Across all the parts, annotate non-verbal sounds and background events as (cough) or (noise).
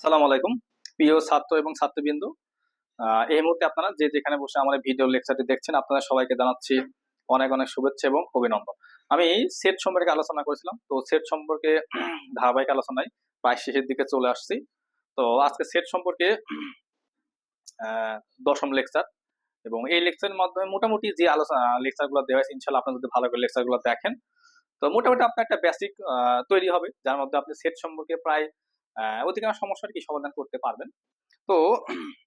আসসালামু আলাইকুম। প্রিয় ছাত্র এবং ছাত্রবৃন্দ এই মুহূর্তে আপনারা যে যেখানে বসে আমার ভিডিও লেকচারটি দেখছেন আপনারা সবাইকে জানাচ্ছি অনেক অনেক শুভেচ্ছা এবং অভিনন্দন। আমি সেট সম্পর্কে আলোচনা করেছিলাম, তো সেট সম্পর্কে (clears throat) ধারাবাহিক আলোচনায় প্রায় শেষের দিকে চলে আসছি। তো আজকে সেট সম্পর্কে (clears throat) দশম লেকচার এবং এই লেকচারের মাধ্যমে মোটামুটি যে আলোচনা, লেকচারগুলো দেওয়া হয়েছে ইনশাল্লাহ আপনি যদি ভালো করে লেকচারগুলো দেখেন, তো মোটামুটি আপনার একটা বেসিক তৈরি হবে, যার মধ্যে আপনি সেট সম্পর্কে প্রায় অধিকাংশ সমস্যার কি সমাধান করতে পারবেন। তো (clears throat)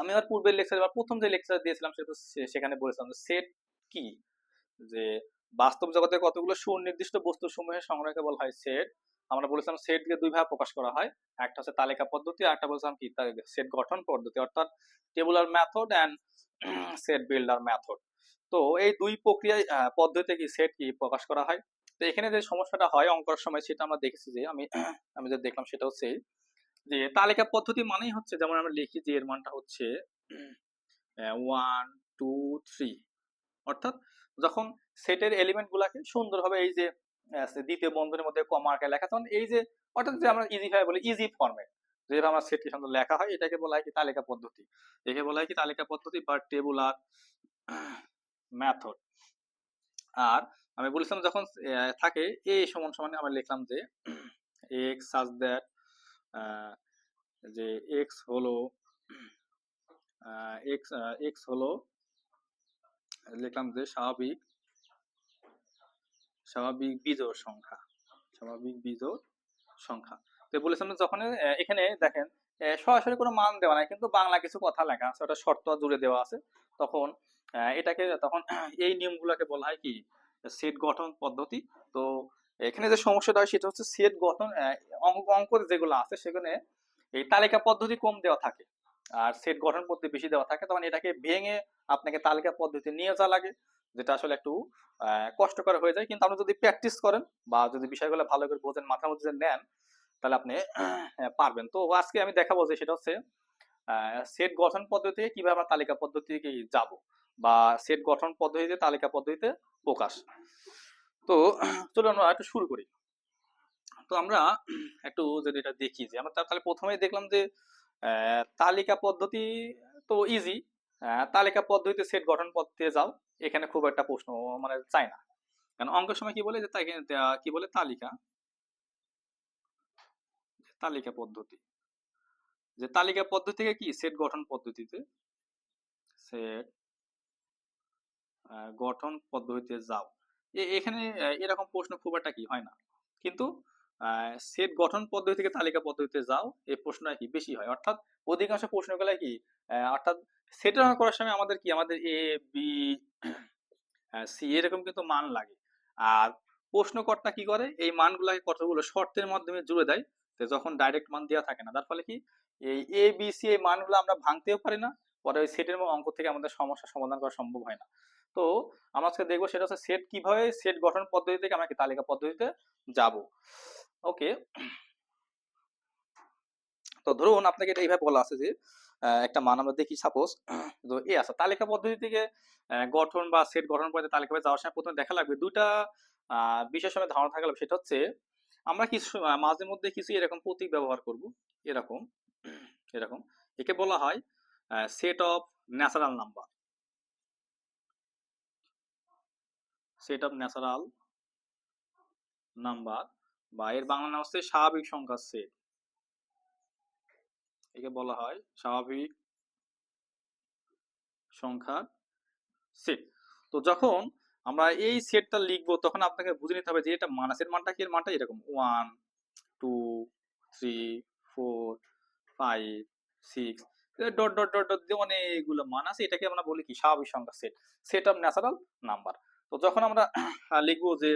আমি আমার পূর্বের লেকচার বা প্রথম যে লেকচার দিয়েছিলাম সেটা সেখানে বলেছিলাম যে সেট কি? যে বাস্তব জগতে কতগুলো সুনির্দিষ্ট বস্তু সমূহের সংগ্রহকে বলা হয় সেট আমরা বলেছিলাম সেটকে দুই ভাবে প্রকাশ করা হয়। একটা হচ্ছে তালিকা পদ্ধতি, আর একটা বলেছিলাম কি? সেট গঠন পদ্ধতি, অর্থাৎ tabular method and set builder method তো এই দুই প্রক্রিয়ায় পদ্ধতিতে কি সেট কি প্রকাশ করা হয়? তো এখানে যে সমস্যাটা হয় অঙ্কর সময়, সেটা আমরা দেখেছি যে আমি আমি যে দেখলাম সেটা হচ্ছে যে তালিকা পদ্ধতি মানেই হচ্ছে, যেমন আমরা লিখি যে এর মানটা হচ্ছে ওয়ান টু থ্রি অর্থাৎ যখন সেটের এলিমেন্ট গুলাকে সুন্দরভাবে এই যে দ্বিতীয় বন্ধনের মধ্যে কমার্কে লেখা, তখন এই যে, অর্থাৎ যে আমরা ইজি ভাবে বলি ইজি ফর্মে যেভাবে আমরা সেটকে সুন্দর লেখা হয়, এটাকে বলা হয় কি তালিকা পদ্ধতি। একে বলা হয় কি তালিকা পদ্ধতি বা টেবুলার মেথড আর আমি বলেছিলাম যখন থাকে, এ সমান সমান আমরা লিখলাম যে, এক্স সাজ দ্যাট যে এক্স হলো এক্স এক্স হলো, লিখলাম যে স্বাভাবিক স্বাভাবিক বিজোড় সংখ্যা, স্বাভাবিক বিজোড় সংখ্যা। তো বলেছিলাম যখন এখানে দেখেন সরাসরি কোনো মান দেওয়া নাই, কিন্তু বাংলা কিছু কথা লেখা আছে, ওটা শর্ত জুড়ে দেওয়া আছে। তখন এটাকে, তখন, এই নিয়মগুলোকে বলা হয় কি সেট গঠন পদ্ধতি। তো এখানে যে সমস্যাটা হয় সেটা হচ্ছে সেট গঠন অঙ্ক অঙ্ক যেগুলো আছে সেখানে এই তালিকা পদ্ধতি কম দেওয়া থাকে। আর সেট গঠন পদ্ধতি বেশি দেওয়া থাকে, তখন এটাকে ভেঙে আপনাকে তালিকা পদ্ধতি নিয়ে যাওয়া লাগে, যেটা আসলে একটু কষ্টকর হয়ে যায়। কিন্তু আপনি যদি প্র্যাকটিস করেন বা যদি বিষয়গুলো ভালো করে বোঝেন মাথার মধ্যে নেন, তাহলে আপনি পারবেন। তো আজকে আমি দেখাবো যে সেটা হচ্ছে সেট গঠন পদ্ধতি কীভাবে আমরা তালিকা পদ্ধতিতে যাব। বা সেট গঠন পদ্ধতিতে তালিকা পদ্ধতিতে প্রকাশ। তো চলুন আমরা একটু শুরু করি। তো আমরা একটু যদি এটা দেখি যে আমরা তাহলে প্রথমেই দেখলাম যে তালিকা পদ্ধতি তো ইজি তালিকা পদ্ধতিতে সেট গঠন পদ্ধতিতে যাও এখানে খুব একটা প্রশ্ন মানে চাই না। কারণ অঙ্কের সময় কি বলে যে আহ, কি বলে? তালিকা। তালিকা পদ্ধতি। যে তালিকা পদ্ধতি থেকে কি? সেট গঠন পদ্ধতিতে। সেট গঠন পদ্ধতিতে যাও। এখানে এরকম প্রশ্ন খুব একটা কি হয় না। কিন্তু সেট গঠন পদ্ধতি থেকে তালিকা পদ্ধতিতে যাও এই প্রশ্নটা কি বেশি হয়। অর্থাৎ অধিকাংশ প্রশ্নগুলো কি অর্থাৎ সেট করার সময় আমাদের কি, আমাদের এ বি সি এরকম কিন্তু মান লাগে। আর প্রশ্নকর্তা কি করে, এই মানগুলাকে কতগুলো শর্তের মাধ্যমে জুড়ে দেয়, তো যখন ডাইরেক্ট মান দেওয়া থাকে না। তার ফলে কি, এই এ বি সি এই মানগুলো আমরা ভাঙতেও পারি না, পরে ওই সেটের অঙ্ক থেকে আমাদের সমস্যা সমাধান করা সম্ভব হয় না। তো আমরা আজকে দেখব সেটা হচ্ছে সেট কীভাবে সেট গঠন পদ্ধতি থেকে আমরা কি তালিকা পদ্ধতিতে যাব। ওকে তো ধরুন আপনাকে এটা এইভাবে বলা আছে যে একটা মান আমরা দেখি সাপোজ তো এ আছে তালিকা পদ্ধতি থেকে গঠন বা সেট গঠন পদ্ধতি তালিকা যাওয়ার সময় প্রথমে দেখা লাগবে আহ, বিষয়ের সময় ধারণা থাকা সেটা হচ্ছে আমরা কিছু মাঝে মধ্যে কিছু এরকম প্রতীক ব্যবহার করব এরকম এরকম একে বলা হয় set of natural number set of natural number বা এর বাংলা নাম হচ্ছে স্বাভাবিক সংখ্যার সেট একে বলা হয় স্বাভাবিক সংখ্যার সেট তো যখন আমরা এই সেটটা লিখব, তখন আপনাকে বুঝে নিতে হবে যে এটা মান আছে মানটা কি, এর মানটা এরকম। One two three four five six dot dot dot dot দিয়ে অনেকগুলো মান আছে। এটাকে আমরা বলি কি? স্বাভাবিক সংখ্যা set set of natural number তো যখন আমরা লিখব যে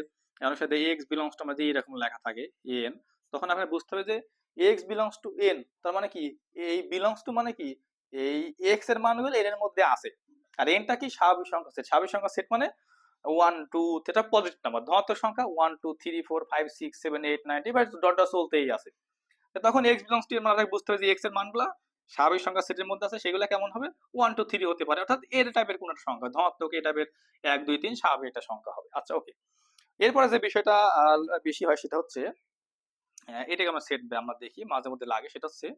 সাথে এক্স বিলংস টু আমরা যে এরকম লেখা থাকে এন তখন আপনাকে বুঝতে হবে যে এক্স বিলংস টু এন তার মানে কি? এই বিলংস টু মানে কি? এই এক্সের মানগুলো এর মধ্যে আছে। আর এনটা কি? স্বাভাবিক সংখ্যা সেট স্বাভাবিক সংখ্যা সেট মানে ওয়ান টু এটা পজিটিভ নাম্বার ধনাত্মক সংখ্যা one two three four five six seven eight nine এবার ডট ডট চলতেই আছে। তখন এক্স বিলংস টু এর মানে বুঝতে হবে যে এক্সের মানগুলা স্বাভাবিক সংখ্যা সেটের মধ্যে আছে, সেগুলো কেমন হবে? ওয়ান টু থ্রি হতে পারে। অর্থাৎ এর টাইপের কোন সংখ্যা। ধনাত্মক এই টাইপের এক, দুই, তিন, স্বাভাবিক একটা সংখ্যা হবে। আচ্ছা ওকে এরপরে যে বিষয়টা বেশি হয় সেটা হচ্ছে এটাকে আমরা সেট আমরা দেখি, মাঝে মধ্যে লাগে, সেটা হচ্ছে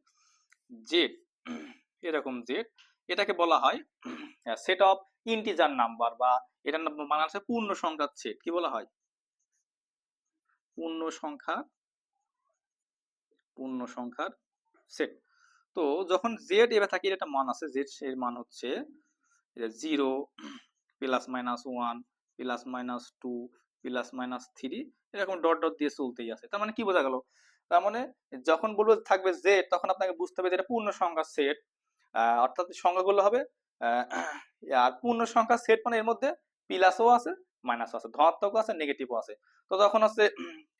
জেড এরকম জেড এটাকে বলা হয় সেট অফ ইন্টিজার নাম্বার বা এটার নাম- মানে হচ্ছে পূর্ণ সংখ্যার সেট কি বলা হয়? পূর্ণ সংখ্যা পূর্ণ সংখ্যার সেট তো যখন জেড এবার থাকে একটা মান আছে জেড এর মান হচ্ছে, এটা zero plus minus one plus minus two plus minus three এরকম ডট ডট দিয়ে চলতেই আছে। তার মানে কি বোঝা গেল? তার মানে যখন বলব থাকবে জেড তখন আপনাকে বুঝতে হবে যে এটা পূর্ণ সংখ্যা সেট অর্থাৎ সংখ্যাগুলো হবে আর পূর্ণ সংখ্যার সেট মানে এর মধ্যে প্লাসও আছে মাইনাসও আছে, ধনাত্মকও আছে নেগেটিভও আছে। তো তখন হচ্ছে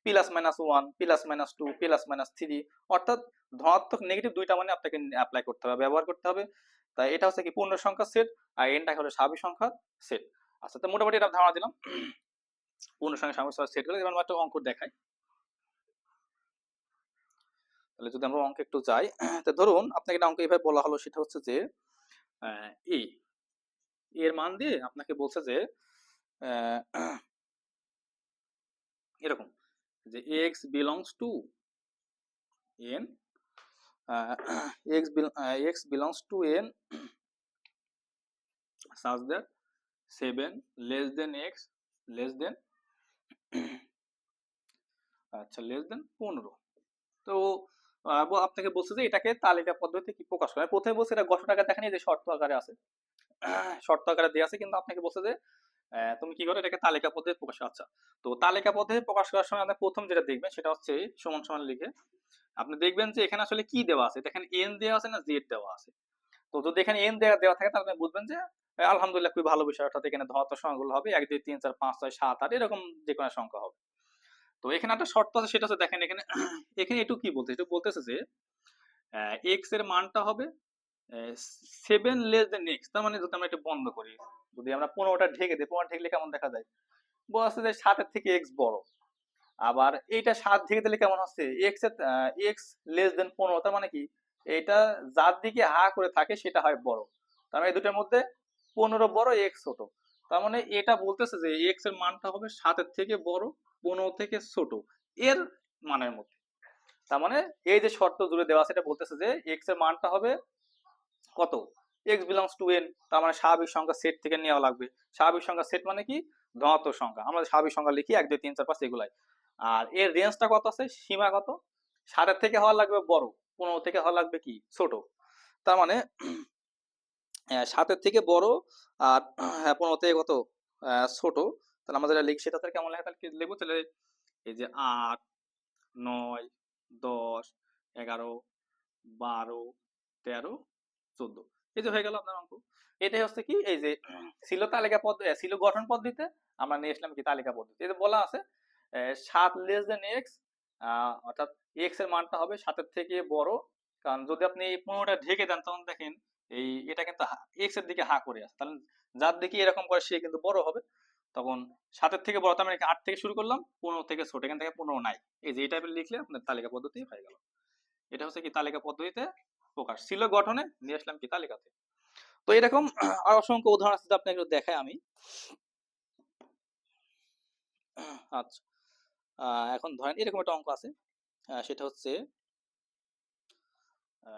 plus minus one plus minus two plus minus three অর্থাৎ ধনাত্মক নেগেটিভ দুইটা মানে আপনাকে অ্যাপ্লাই করতে হবে, ব্যবহার করতে হবে। তাই এটা হচ্ছে কি পূর্ণ সংখ্যার সেট আর এনটা হলো স্বাভাবিক সংখ্যার সেট আচ্ছা তো মোটামুটি এটা ধারণা দিলাম। (clears throat) পূর্ণ সংখ্যা স্বাভাবিক সেট করে এবার একটা অঙ্ক দেখাই। তাহলে যদি আমরা অঙ্কে একটু যাই, (clears throat) তো ধরুন আপনাকে একটা অঙ্ক এইভাবে বলা হলো, সেটা হচ্ছে যে এ এর মান দিয়ে আপনাকে বলছে যে এরকম যে x belongs to n x x belongs to n such that 7 less than x, less than আচ্ছা লেস দেন পনেরো। তো আপনাকে বলছে যে এটাকে তালিকা পদ্ধতি কি প্রকাশ করে? প্রথমে বলছে এটা গঠন আকারে দেখেনি যে শর্ত আকারে আছে, শর্ত আকারে দেওয়া আছে, কিন্তু আপনাকে বলছে যে তুমি কি করো এটাকে তালিকা পদ্ধতি প্রকাশ। আচ্ছা তো তালিকা পদ্ধতি প্রকাশ করার সময় আপনি প্রথম যেটা দেখবেন সেটা হচ্ছে সমান সমান লিখে। আপনি দেখবেন যে এখানে আসলে কি দেওয়া আছে? দেখেন এন দেওয়া আছে না জেড দেওয়া আছে। তো যদি এখানে এন দেওয়া দেওয়া থাকে তাহলে আপনি বুঝবেন যে আলহামদুলিল্লাহ খুবই ভালো বিষয়। অর্থাৎ এখানে ধনাত্মক সংখ্যাগুলো হবে এক, দুই, তিন, চার, পাঁচ, ছয়, সাত, আট, এরকম যে কোনো সংখ্যা হবে। তো এখানে একটা শর্ত আছে, সেটা হচ্ছে দেখেন এখানে (clears throat) এখানে একটু কি বলতে একটু বলতেছে যে এক্সের মানটা হবে সেভেন লেস দেন এক্স তার মানে যদি আমরা এটা বন্ধ করি যদি আমরা পনেরোটা ঢেকে দিই পনেরো ঢেকলে কেমন দেখা যায়? বলছে যে সাতের থেকে এক্স বড়। আবার এইটা সাত ঢেকে দিলে কেমন হচ্ছে? এক্সের এক্স লেস দেন পনেরো, তার মানে কি? এটা যার দিকে হা করে থাকে সেটা হয় বড়। তার মানে এই দুটার মধ্যে পনেরো বড় এক্স ছোট। তার মানে এটা বলতেছে যে এক্সের মানটা হবে সাতের থেকে বড়, পনেরো থেকে ছোট। এর মানের মধ্যে। তার মানে এই যে শর্ত জুড়ে দেওয়া এটা বলতেছে যে এক্সের মানটা হবে কত? এক্স বিলংস টু এন তার মানে স্বাভাবিক সংখ্যা সেট থেকে নেওয়া লাগবে। স্বাভাবিক সংখ্যা সেট মানে কি? ধনাত্মক সংখ্যা। আমরা স্বাভাবিক সংখ্যা লিখি এক দুই তিন চার পাঁচ এগুলাই। আর এর রেঞ্জটা কত আছে? সীমা কত? সাতের থেকে হওয়া লাগবে বড়। পনেরো থেকে হওয়া লাগবে কি? ছোট। তার মানে (clears throat) সাতের থেকে বড় আর (clears throat) হ্যাঁ, পনেরো থেকে কত? ছোট। তাহলে আমরা যেটা লিখি সেটা তাহলে কেমন লেখা? তাহলে লিখব? তাহলে এই যে আট নয় দশ এগারো বারো তেরো চোদ্দ। এই যে হয়ে গেল আপনার অঙ্ক। এটাই হচ্ছে কি, এই যে, ছিল তালিকা পদ্ধতি ছিল গঠন পদ্ধতিতে, আমরা নিয়ে আসলাম কি তালিকা পদ্ধতি যে বলা আছে সাত লেস দেন এক্স অর্থাৎ এক্সের মানটা হবে সাতের থেকে বড়, কারণ যদি আপনি এই পনেরোটা ঢেকে দেন, তখন দেখেন এই, এটা কিন্তু এক্সের দিকে হা করে আছে। তাহলে যার দিকে এরকম করে সে কিন্তু বড় হবে, তখন সাতের থেকে বড়, তার মানে আট থেকে শুরু করলাম, পনেরো থেকে ছোট, এখান থেকে পনেরো নাই। এই যে এই টাইপের লিখলে আপনার তালিকা পদ্ধতি হয়ে গেল। এটা হচ্ছে কি তালিকা পদ্ধতিতে প্রকাশ। ছিল গঠনে, নিয়ে আসলাম কি তালিকাতে। তো এরকম (clears throat) আর অসংখ্য উদাহরণ আছে আপনাকে একটু দেখাই আমি। (clears throat) আচ্ছা। এখন ধরেন এরকম একটা অঙ্ক আছে। সেটা হচ্ছে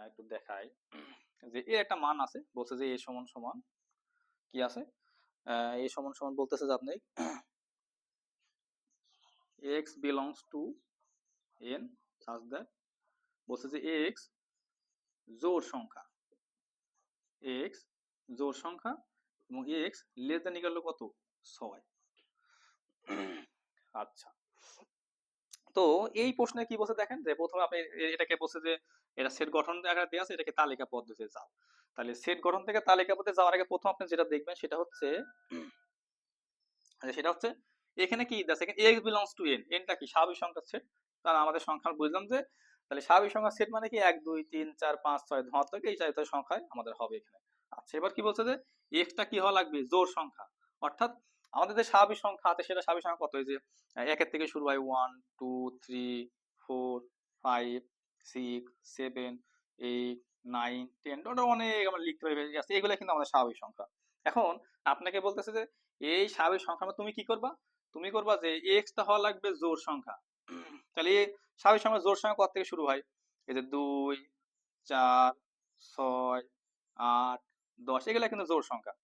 একটু দেখাই। (clears throat) যে এর একটা মান আছে, বলছে যে এ সমান সমান, কি আছে? এ সমান সমান বলতেছে যে আপনি x belongs to n such that বলছে যে এক্স জোড় সংখ্যা। এক্স জোড় সংখ্যা এবং এক্স লেস দেন ইকাল কত? ছয়। আচ্ছা। তো এই প্রশ্নে কি বলছে দেখেন যে, প্রথমে আপনি এটাকে বলছে যে, এটা সেট গঠন আকারে দেওয়া আছে, এটাকে তালিকা পদ্ধতিতে যাও। তাহলে সেট গঠন থেকে তালিকা পদ্ধতি যাওয়ার আগে প্রথম আপনি যেটা দেখবেন সেটা হচ্ছে সেটা হচ্ছে এখানে কি দেখেন এক্স বিলংস টু এন এনটা কি স্বাভাবিক সংখ্যার সেট তাহলে আমাদের সংখ্যা বুঝলাম যে তাহলে স্বাভাবিক সংখ্যার সেট মানে কি? এক, দুই, তিন, চার, পাঁচ, ছয় ধনাত্মক এই চারিত সংখ্যায় আমাদের হবে এখানে। আচ্ছা এবার কি বলছে যে এক্সটা কি হওয়া লাগবে? জোড় সংখ্যা। অর্থাৎ আমাদের যে স্বাভাবিক সংখ্যা আছে, সেটা স্বাভাবিক সংখ্যা কত? এই যে একের থেকে শুরু হয় one two three four five six seven eight nine ten অনেক আমরা লিখতে আছে এগুলো কিন্তু আমাদের স্বাভাবিক সংখ্যা। এখন আপনাকে বলতেছে যে এই স্বাভাবিক সংখ্যা তুমি কি করবা? তুমি করবা যে এক্সটা হওয়া লাগবে জোর সংখ্যা। তাহলে স্বাভাবিক সংখ্যা জোড় সংখ্যা কত থেকে শুরু হয়। এই যে দুই, চার, ছয়, আট, দশ, এগুলা কিন্তু জোড় সংখ্যা।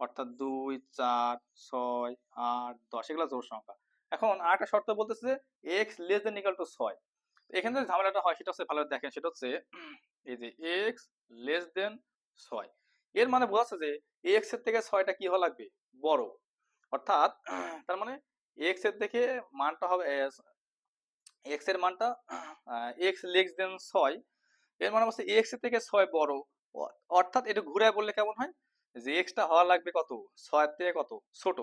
অর্থাৎ দুই, চার, ছয়, আট, দশ, এগুলা জোড় সংখ্যা। এখন আরেকটা শর্ত বলতেছে যে x less than equal to ছয়। এখানে যে ঝামেলাটা হয়, সেটা হচ্ছে ভালো দেখেন, সেটা হচ্ছে এই যে এক্স লেস দেন ছয়। এর মানে বোঝাচ্ছে যে এক্সের থেকে ছয়টা কি হওয়া লাগবে? বড়। অর্থাৎ তার মানে এক্সের থেকে মানটা হবে এক্সের মানটা এক্স লেস দেন ছয়, এর মানে হচ্ছে এক্স থেকে ছয় বড়। অর্থাৎ এটা ঘুরে বললে কেমন হয়? যে এক্সটা হওয়া লাগবে কত? ছয়ের থেকে কত? ছোট।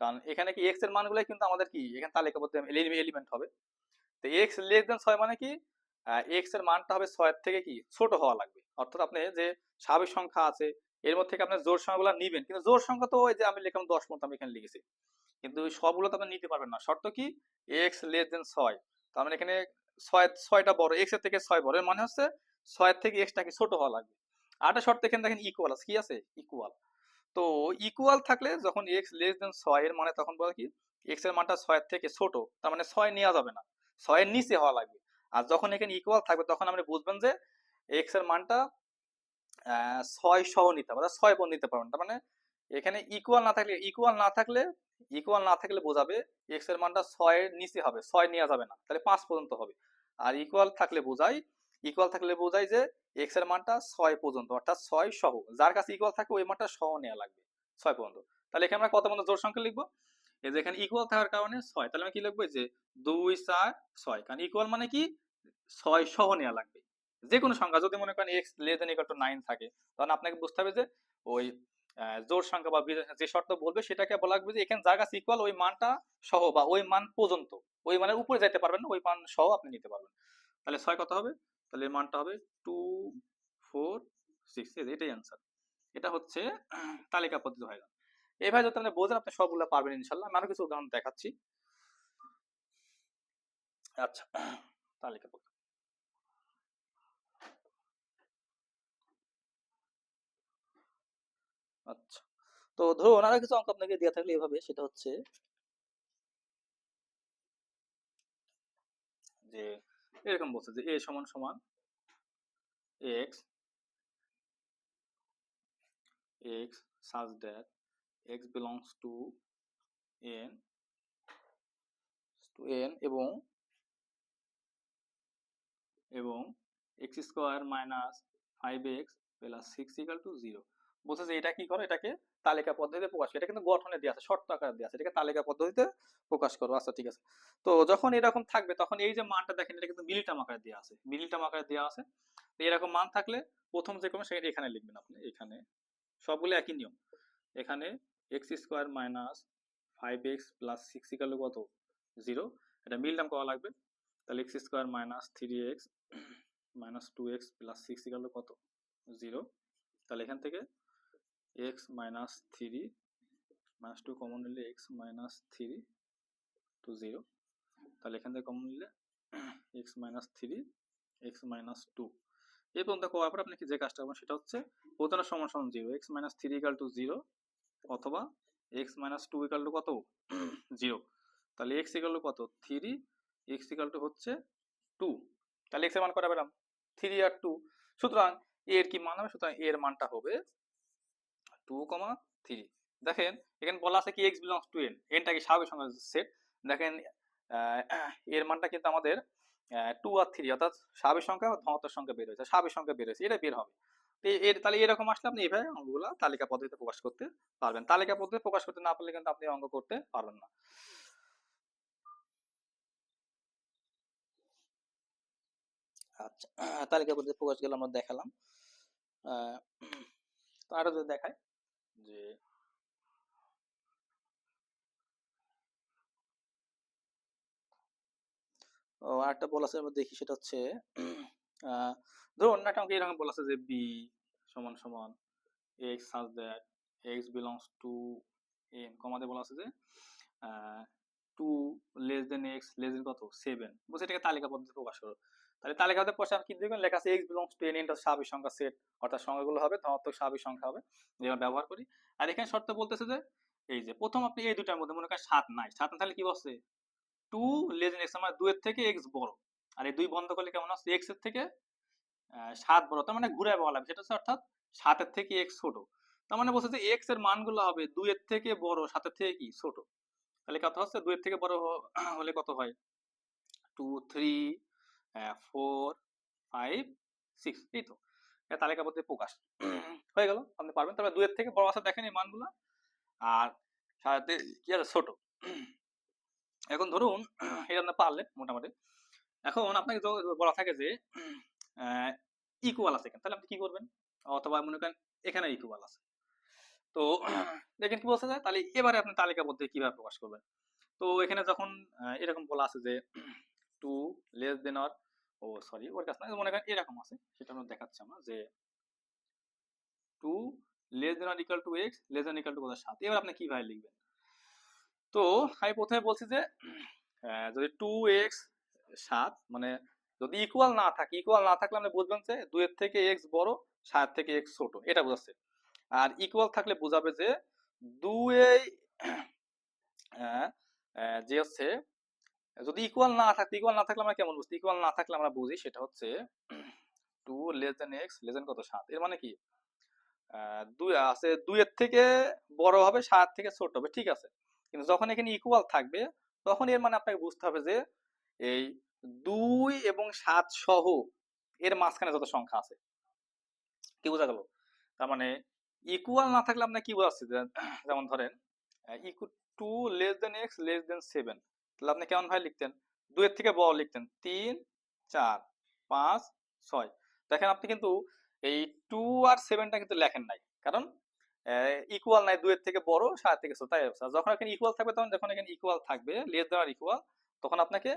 কারণ এখানে কি এক্সের মানগুলাই কিন্তু আমাদের কি? এখানে তালিকাবদ্ধ এলিমেন্ট হবে। তো এক্স লেস দেন ছয় মানে কি? এক্সের মানটা হবে ছয়ের থেকে কি? ছোট হওয়া লাগবে। অর্থাৎ আপনি যে স্বাভাবিক সংখ্যা আছে, এর মধ্যে থেকে আপনি জোর সংখ্যাগুলো নিবেন। কিন্তু জোর সংখ্যা তো ওই যে আমি লিখলাম দশ মতো আমি এখানে লিখেছি। কিন্তু সবগুলো তো আপনি নিতে পারবেন না। শর্ত কি? এক্স লেস দেন ছয়। তার মানে এখানে ছয়, ছয়টা বড় এক্সের থেকে ছয় বড় মানে হচ্ছে ছয়ের থেকে এক্সটা ছোট হওয়া লাগবে। আরেকটা শর্ত এখানে দেখেন ইকুয়াল আছে, কি আছে? ইকুয়াল তো ইকুয়াল থাকলে যখন এক্স লেস দেন ছয়, এর মানে তখন বলে কি? এক্সের মানটা ছয়ের থেকে ছোট, তার মানে ছয় নেওয়া যাবে না। ছয়ের নিচে হওয়া লাগবে। আর যখন এখানে ইকুয়াল থাকবে, তখন আপনি বুঝবেন যে এক্সের মানটা ছয় সহ নিতে হবে ছয় পর নিতে পারবেন। তার মানে এখানে ইকুয়াল না থাকলে ইকুয়াল না থাকলে ইকুয়াল না থাকলে বোঝাবে এক্সের মানটা ছয়ের নিচে হবে, ছয় নেওয়া যাবে না, তাহলে পাঁচ পর্যন্ত হবে। আর ইকুয়াল থাকলে বোঝাই ইকুয়াল থাকলে বোঝাই যে এক্সের মানটা ছয় পর্যন্ত, অর্থাৎ ছয় সহ, যার কাছে ইকুয়াল থাকে ওই মানটা সহ নেওয়া লাগবে, ছয় পর্যন্ত। তাহলে এখানে আমরা কত পর্যন্ত জোর সংখ্যা লিখব? এই যে এখানে ইকুয়াল থাকার কারণে ছয়, তাহলে আমি কি লিখব? যে দুই চার ছয়, কারণ ইকুয়াল মানে কি? ছয় সহ নেওয়া লাগবে। যে কোনো সংখ্যা, যদি মনে করেন x less than equal to nine থাকে তখন আপনাকে বুঝতে হবে যে ওই জোড় সংখ্যা বা যে শর্ত বলবে সেটাকে বলা লাগবে যে এখানে কাছে ইকুয়াল ওই মানটা সহ বা ওই মান পর্যন্ত, ওই মানের উপরে যাইতে পারবেন না, ওই মান সহ আপনি নিতে পারবেন। তাহলে ছয় কত হবে? তাহলে মানটা হবে টু ফোর সিক্স এটাই অ্যান্সার এটা হচ্ছে (clears throat) তালিকা পদ্ধতি হয়ে গেল। এইভাবে যদি আপনি বোঝেন আপনি সবগুলো পারবেন ইনশাল্লাহ। আমি আরও কিছু উদাহরণ দেখাচ্ছি। আচ্ছা (clears throat) তালিকা পদ্ধতি। আচ্ছা। তো ধরুন আরও কিছু অঙ্ক আপনাকে দেওয়া থাকলে এভাবে, সেটা হচ্ছে যে এরকম বলছে যে এ সমান সমান x x such that x belongs to n to n এবং এবং x square minus five x plus six equal to zero বলছে যে, এটা কি করো? এটাকে তালিকা পদ্ধতিতে প্রকাশ করো। এটা কিন্তু গঠনে দেওয়া আছে, শর্ত আকারে দেওয়া আছে। এটাকে তালিকা পদ্ধতিতে প্রকাশ করো। আচ্ছা ঠিক আছে। তো যখন এরকম থাকবে, তখন এই যে মানটা দেখেন, এটা কিন্তু মিলিটাম আকারে দেওয়া আছে। মিলিটাম আকারে দেওয়া আছে। তো এরকম মান থাকলে প্রথম যে কোনো সেটা এখানে লিখবেন আপনি, এখানে। সবগুলো একই নিয়ম। এখানে x square minus five x plus six equal কত? জিরো এটা মিলটাম করা লাগবে। তাহলে x square minus three x minus two x plus six equal কত? জিরো তাহলে এখান থেকে x minus three minus two common নিলে x minus three two zero তাহলে এখান থেকে কমন নিলে x minus three x minus two এই পর্যন্ত করার পর আপনি যে কাজটা করবেন, সেটা হচ্ছে প্রথমে সমান সমান zero x minus three equal to zero অথবা x minus two equal to কত? (clears throat) জিরো তাহলে এক্স ইকাল টু কত? থ্রি এক্স ইকাল টু হচ্ছে টু তাহলে এক্সের মান করা পেলাম? থ্রি আর টু সুতরাং এর কি মান হবে? সুতরাং এর মানটা হবে টু কমা থ্রি দেখেন এখানে বলা আছে কি এক্স বিলংস টু এন এনটা কি স্বাভাবিক সংখ্যা সেট দেখেন এর মানটা কিন্তু আমাদের টু আর থ্রি অর্থাৎ স্বাভাবিক সংখ্যা সংখ্যা বের হয়েছে। স্বাভাবিক সংখ্যা বের হয়েছে এটা বের হবে। এর তাহলে এরকম আসলে আপনি অঙ্কগুলো তালিকা পদ্ধতিতে প্রকাশ করতে পারবেন। তালিকা পদ্ধতি প্রকাশ করতে না পারলে কিন্তু আপনি অঙ্ক করতে পারবেন না। আচ্ছা তালিকা পদ্ধতি প্রকাশ গেলে আমরা দেখালাম। আহ, আরও যদি দেখায় যে ও আরেকটা বলা আছে আমরা দেখি সেটা হচ্ছে আহ, ধরুন একটা আমাকে এরকম বলা আছে যে বি সমান সমান x such that x belongs to N কমাতে বলা আছে যে two less than x less than কত? সেভেন বলছে এটাকে তালিকা পদ্ধতি প্রকাশ করো। তাহলে তালিকা পদ্ধতি প্রকাশ কি দেখবেন লেখা আছে এক্স বিলংস টু এন এটা স্বাভাবিক সংখ্যা সেট অর্থাৎ সংখ্যাগুলো হবে, ধনাত্মক স্বাভাবিক সংখ্যা হবে যেটা ব্যবহার করি। আর এখানে শর্ত বলতেছে যে, এই যে, প্রথম আপনি এই দুটার মধ্যে মনে করেন সাত নাই। সাত না তাহলে কি বলছে টু লেস দেন এক্স মানে দুয়ের থেকে এক্স বড়। আর এই দুই বন্ধ করলে কেমন আসছে এক্সের থেকে সাত বড়। তার মানে ঘুরে বলা সেটা হচ্ছে অর্থাৎ সাতের থেকে এক্স ছোট। তার মানে বলছে যে এক্সের মানগুলো হবে দুইয়ের থেকে বড়, সাতের থেকে কি? ছোট। তাহলে কত হচ্ছে? দুইয়ের থেকে বড় হলে কত হয়? Two three four five six এই তো। এটা তালিকা পদ্ধতি প্রকাশ। হয়ে গেল, আপনি পারবেন। তবে দুইয়ের থেকে বড় আছে দেখেন এই মানগুলো। আর সাথে কি আছে? ছোট। এখন ধরুন, এটা আপনি পারলেন মোটামুটি। এখন আপনাকে বলা থাকে যে ইকুয়াল আছে তাহলে আপনি কি করবেন? অথবা মনে করেন এখানে ইকুয়াল আছে। তো দেখেন কি বলছে তাহলে এবারে আপনি তালিকা পদ্ধতি কীভাবে প্রকাশ করবেন? তো এখানে যখন এরকম বলা আছে যে টু লেস দেন অর ও সরি, ওর কাছে না, মনে করেন এরকম আছে, সেটা আমরা দেখাচ্ছি আমরা, যে two less than or equal to x less than equal to কত, সাত। এবার আপনি কীভাবে লিখবেন? তো আমি প্রথমে বলছি যে যদি টু এক্স সাত মানে যদি ইকুয়াল না থাকে ইকুয়াল না থাকলে আপনি বুঝবেন যে দুইয়ের থেকে এক্স বড় সাত থেকে এক্স ছোট, এটা বোঝাচ্ছে। আর ইকুয়াল থাকলে বোঝাবে যে দুই যে হচ্ছে যদি ইকুয়াল না থাকতে ইকুয়াল না থাকলে আমরা কেমন বুঝতে ইকুয়াল না থাকলে আমরা বুঝি সেটা হচ্ছে two less than x less than কত? সাত। এর মানে কি? দুই আছে, দুইয়ের থেকে বড় হবে, সাত থেকে ছোট হবে, ঠিক আছে। কিন্তু যখন এখানে ইকুয়াল থাকবে, তখন এর মানে আপনাকে বুঝতে হবে যে এই দুই এবং সাত সহ এর মাঝখানে যত সংখ্যা আছে। কি বোঝা গেল? তার মানে ইকুয়াল না থাকলে আপনার কি বোঝাচ্ছে? যেমন ধরেন ইকু two less than x less than seven তাহলে আপনি কেমন ভাবে লিখতেন? দুইয়ের থেকে বড় লিখতেন। তিন, চার, পাঁচ, ছয়। দেখেন আপনি কিন্তু এই টু আর সেভেনটা কিন্তু লেখেন নাই। কারণ ইকুয়াল নাই, দুইয়ের থেকে বড় সাত থেকে ছোট, তাই। যখন এখানে ইকুয়াল থাকবে, তখন যখন এখানে ইকুয়াল থাকবে লেস দেন আর ইকুয়াল তখন আপনাকে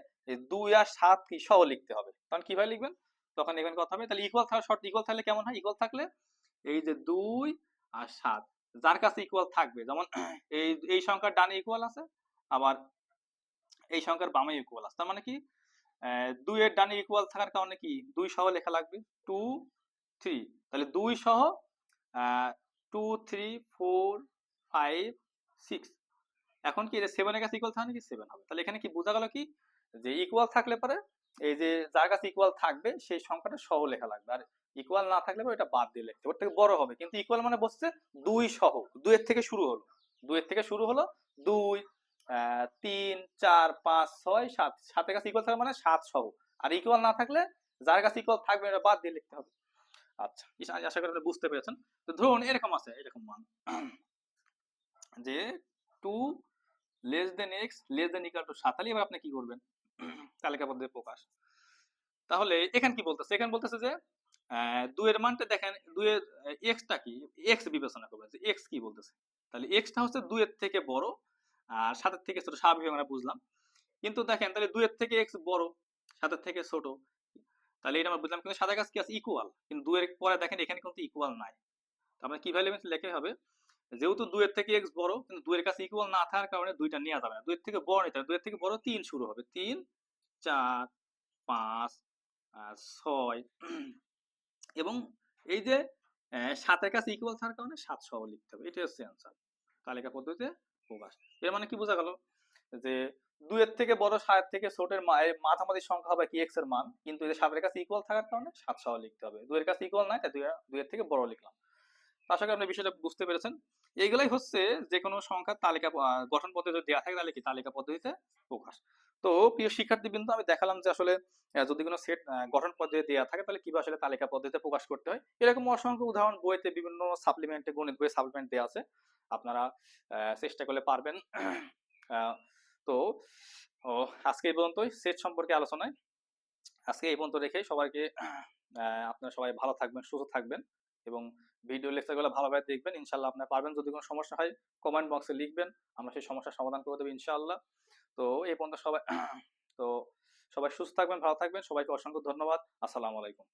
দুই আর সাত কি সহ লিখতে হবে। তখন কীভাবে লিখবেন? তখন এখানে কথা হবে, তাহলে ইকুয়াল থাকা শর্ট ইকুয়াল থাকলে কেমন হয়? ইকুয়াল থাকলে এই যে দুই আর সাত, যার কাছে ইকুয়াল থাকবে, যেমন এই এই সংখ্যার ডানে ইকুয়াল আছে, আবার এই সংখ্যার বামে ইকুয়াল আছে। তার মানে কি? আহ, দুইয়ের ডানে ইকুয়াল থাকার কারণে কি? দুই সহ লেখা লাগবে টু থ্রি তাহলে দুই সহ two three four five six এখন কি এটা সেভেনের কাছে ইকুয়াল থাকে নাকি সেভেন হবে? তাহলে এখানে কি বোঝা গেল কি? যে ইকুয়াল থাকলে পরে এই যে যার কাছে ইকুয়াল থাকবে সেই সংখ্যাটা সহ লেখা লাগবে। আর ইকুয়াল না থাকলে পরে এটা বাদ দিয়ে লিখতে। ওর থেকে বড় হবে। কিন্তু ইকুয়াল মানে বসছে দুই সহ। দুইয়ের থেকে শুরু হলো। দুইয়ের থেকে শুরু হলো দুই। তিন চার পাঁচ ছয় সাত। সাতের কাছে ইকুয়াল মানে সাত সহ। আর ইকুয়াল না থাকলে যার কাছে ইকুয়াল থাকবে এটা বাদ দিয়ে লিখতে হবে। আচ্ছা আশা করি বুঝতে পেরেছেন। তো ধরুন এরকম আছে এরকম মান। (clears throat) যে two less than x less than two সাত। তাহলে এবার আপনি কি করবেন? (clears throat) তালিকা পদ্ধতি প্রকাশ। তাহলে এখানে কি বলতেছে? এখানে বলতেছে যে আহ, দুইয়ের মানটা দেখেন দুইয়ের এক্সটা কি? এক্স বিবেচনা করবেন যে এক্স কি বলতেছে। তাহলে এক্সটা হচ্ছে দুইয়ের থেকে বড় আর সাতের থেকে ছোট স্বাভাবিক আমরা বুঝলাম। কিন্তু দেখেন, তাহলে দুইয়ের থেকে এক্স বড়, সাতের থেকে ছোট। তাহলে এটা আমরা বুঝলাম, কিন্তু সাতের কাছে কি আছে? ইকুয়াল কিন্তু দুইয়ের পরে দেখেন, এখানে কিন্তু ইকুয়াল নাই। তো আমরা কীভাবে লিখে লেখা হবে, যেহেতু দুইয়ের থেকে এক্স বড়, কিন্তু দুইয়ের কাছে ইকুয়াল না থাকার কারণে দুইটা নেওয়া যাবে না। দুইয়ের থেকে বড় নিতে হবে। দুইয়ের থেকে বড় তিন শুরু হবে। তিন, চার, পাঁচ ছয়। এবং এই যে সাতের কাছে ইকুয়াল থাকার কারণে সাত সহ লিখতে হবে। এটাই হচ্ছে অ্যান্সার তালিকা পদ্ধতিতে প্রকাশ। এর মানে কি বোঝা গেল? যে দুইয়ের থেকে বড় সাতের থেকে ছোটের মা- এর মাঝামাঝি সংখ্যা হবে কি এক্সের মান? কিন্তু যে সাতের কাছে ইকুয়াল থাকার কারণে সাত সহ লিখতে হবে। দুইয়ের কাছে ইকুয়াল নাই, তাই দুইয়ের থেকে বড় লিখলাম। আশা করি আপনি বিষয়টা বুঝতে পেরেছেন। এইগুলাই হচ্ছে যে কোনো সংখ্যার তালিকা গঠন পদ্ধতি দেওয়া থাকে তাহলে কি? তালিকা পদ্ধতিতে প্রকাশ। তো প্রিয় শিক্ষার্থী বিন্দু আমি দেখালাম যে আসলে যদি কোনো সেট গঠন পদ্ধতি দেওয়া থাকে তাহলে কীভাবে আসলে তালিকা পদ্ধতিতে প্রকাশ করতে হয়? এরকম অসংখ্য উদাহরণ বইতে বিভিন্ন সাপ্লিমেন্টে গণিত বই সাপ্লিমেন্ট দেওয়া আছে। আপনারা চেষ্টা করলে পারবেন। তো আজকে এই পর্যন্তই। সেট সম্পর্কে আলোচনায়। আজকে এই পর্যন্ত রেখে সবাইকে আপনারা সবাই ভালো থাকবেন, সুস্থ থাকবেন এবং ভিডিও লেকচারগুলো ভালোভাবে দেখবেন। ইনশাল্লাহ আপনারা পারবেন। যদি কোনো সমস্যা হয় কমেন্ট বক্সে লিখবেন। আমরা সেই সমস্যার সমাধান করে দেবো ইনশাআল্লাহ। তো, এই পর্যন্ত সবাই, (clears throat) তো, সবাই সুস্থ থাকবেন, ভালো থাকবেন। সবাইকে অসংখ্য ধন্যবাদ। আসসালামু আলাইকুম।